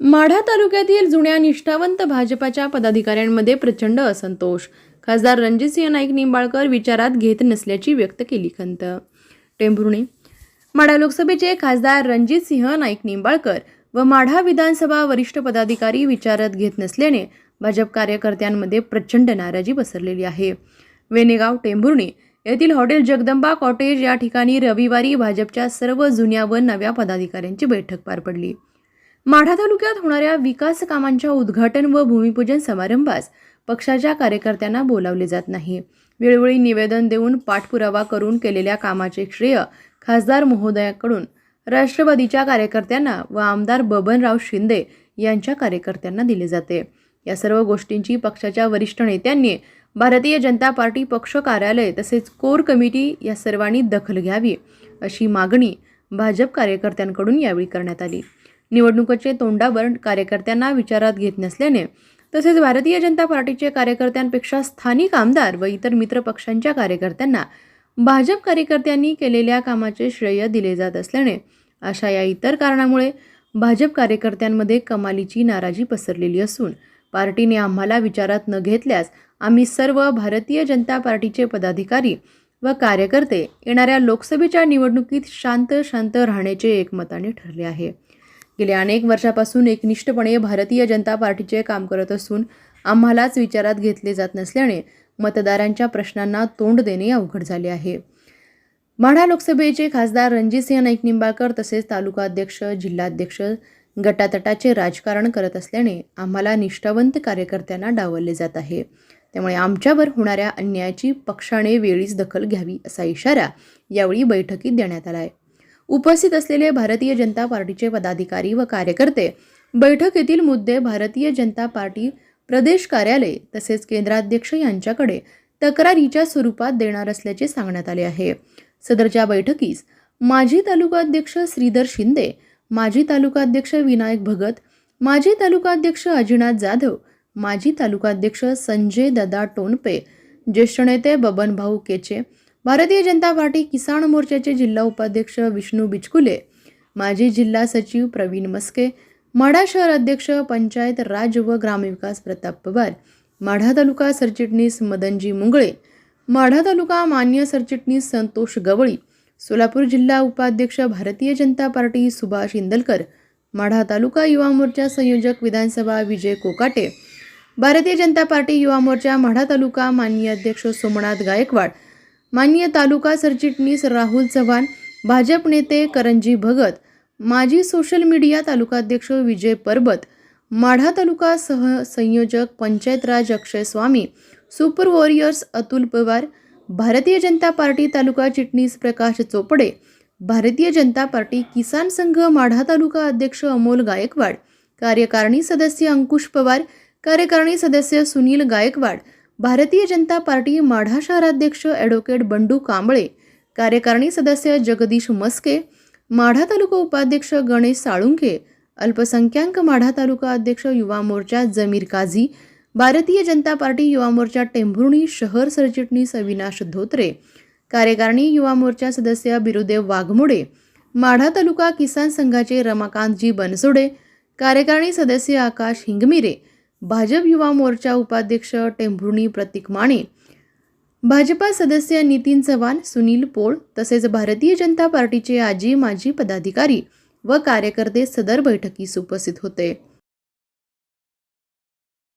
माढा तालुक्यातील जुन्या निष्ठावंत भाजपाच्या पदाधिकाऱ्यांमध्ये प्रचंड असंतोष. खासदार रणजितसिंह नाईक निंबाळकर विचारात घेत नसल्याची व्यक्त केली खंत. टेंभुर्णी. माढा लोकसभेचे खासदार रणजितसिंह नाईक निंबाळकर व माढा विधानसभा वरिष्ठ पदाधिकारी विचारात घेत नसल्याने भाजप कार्यकर्त्यांमध्ये प्रचंड नाराजी पसरलेली आहे. वेनेगाव टेंभुर्णी येथील हॉटेल जगदंबा कॉटेज या ठिकाणी रविवारी भाजपच्या सर्व जुन्या व नव्या पदाधिकाऱ्यांची बैठक पार पडली. माढा तालुक्यात होणाऱ्या विकास कामांच्या उद्घाटन व भूमिपूजन समारंभास पक्षाच्या कार्यकर्त्यांना बोलावले जात नाही. वेळोवेळी निवेदन देऊन पाठपुरावा करून केलेल्या कामाचे श्रेय खासदार महोदयाकडून राष्ट्रवादीच्या कार्यकर्त्यांना व आमदार बबनराव शिंदे यांच्या कार्यकर्त्यांना दिले जाते. या सर्व गोष्टींची पक्षाच्या वरिष्ठ नेत्यांनी भारतीय जनता पार्टी पक्ष कार्यालय तसेच कोर कमिटी या सर्वांनी दखल घ्यावी अशी मागणी भाजप कार्यकर्त्यांकडून यावेळी करण्यात आली. निवडणुकीचे तोंडावर कार्यकर्त्यांना विचारात घेत नसल्याने तसेच भारतीय जनता पार्टीचे कार्यकर्त्यांपेक्षा स्थानिक आमदार व इतर मित्रपक्षांच्या कार्यकर्त्यांना भाजप कार्यकर्त्यांनी केलेल्या कामाचे श्रेय दिले जात असल्याने अशा या इतर कारणामुळे भाजप कार्यकर्त्यांमध्ये कमालीची नाराजी पसरलेली असून पार्टीने आम्हाला विचारात न घेतल्यास आम्ही सर्व भारतीय जनता पार्टीचे पदाधिकारी व कार्यकर्ते येणाऱ्या लोकसभेच्या निवडणुकीत शांत शांत राहण्याचे एकमताने ठरले आहे. गेल्या अनेक वर्षापासून एकनिष्ठपणे भारतीय जनता पार्टीचे काम करत असून आम्हालाच विचारात घेतले जात नसल्याने मतदारांच्या प्रश्नांना तोंड देणे अवघड झाले आहे. माढा लोकसभेचे खासदार रणजितसिंह नाईक निंबाळकर तसेच तालुका अध्यक्ष जिल्हाध्यक्ष गटातटाचे राजकारण करत असल्याने आम्हाला निष्ठावंत कार्यकर्त्यांना डावलले जात आहे. त्यामुळे आमच्यावर होणाऱ्या अन्यायाची पक्षाने वेळीच दखल घ्यावी असा इशारा यावेळी बैठकीत देण्यात आला आहे उपस्थित असलेले भारतीय जनता पार्टीचे पदाधिकारी व कार्यकर्ते. बैठकीतील मुद्दे भारतीय जनता पार्टी प्रदेश कार्यालय तसेच केंद्राध्यक्ष यांच्याकडे तक्रारीच्या स्वरूपात देणार असल्याचे सांगण्यात आले आहे. सदरच्या बैठकीस माजी तालुकाध्यक्ष श्रीधर शिंदे माजी तालुकाध्यक्ष विनायक भगत माजी तालुकाध्यक्ष अजिनाथ जाधव माजी तालुकाध्यक्ष संजय ददा टोनपे ज्येष्ठ नेते बबनभाऊ केचे भारतीय जनता पार्टी किसान मोर्चाचे जिल्हा उपाध्यक्ष विष्णू बिचकुले माजी जिल्हा सचिव प्रवीण मस्के माढा शहर अध्यक्ष पंचायत राज व ग्रामविकास प्रताप पवार माढा तालुका सरचिटणीस मदनजी मुंगळे माढा तालुका मान्य सरचिटणीस संतोष गवळी सोलापूर जिल्हा उपाध्यक्ष भारतीय जनता पार्टी सुभाष इंदलकर माढा तालुका युवा मोर्चा संयोजक विधानसभा विजय कोकाटे भारतीय जनता पार्टी युवा मोर्चा माढा तालुका माननीय अध्यक्ष सोमनाथ गायकवाड मान्य तालुका सरचिटणीस राहुल चव्हाण भाजप नेते करंजी भगत माजी सोशल मीडिया तालुकाध्यक्ष विजय परबत माढा तालुका सह संयोजक panchayat raj Akshay Swami super warriors Atul Pawar Bharatiya Janata party तालुका चिटणीस प्रकाश चोपडे भारतीय जनता पार्टी किसान संघ माढा तालुका अध्यक्ष अमोल गायकवाड कार्यकारिणी सदस्य अंकुश पवार कार्यकारिणी सदस्य सुनील गायकवाड भारतीय जनता पार्टी माढा शहराध्यक्ष ॲडव्होकेट बंडू कांबळे कार्यकारिणी सदस्य जगदीश मस्के माढा तालुका उपाध्यक्ष गणेश साळुंखे अल्पसंख्याक माढा तालुका अध्यक्ष युवा मोर्चा जमीर काझी भारतीय जनता पार्टी युवा मोर्चा टेंभुर्णी शहर सरचिटणीस अविनाश धोत्रे कार्यकारिणी युवा मोर्चा सदस्य बिरुदेव वाघमोडे माढा तालुका किसान संघाचे रमाकांतजी बनसोडे कार्यकारिणी सदस्य आकाश हिंगमिरे भाजप युवा मोर्चा उपाध्यक्ष टेंभुर्णी प्रतीक माने भाजपा सदस्य नितीन चव्हाण सुनील पोळ तसेच भारतीय जनता पार्टीचे आजी माजी पदाधिकारी व कार्यकर्ते सदर बैठकीस उपस्थित होते.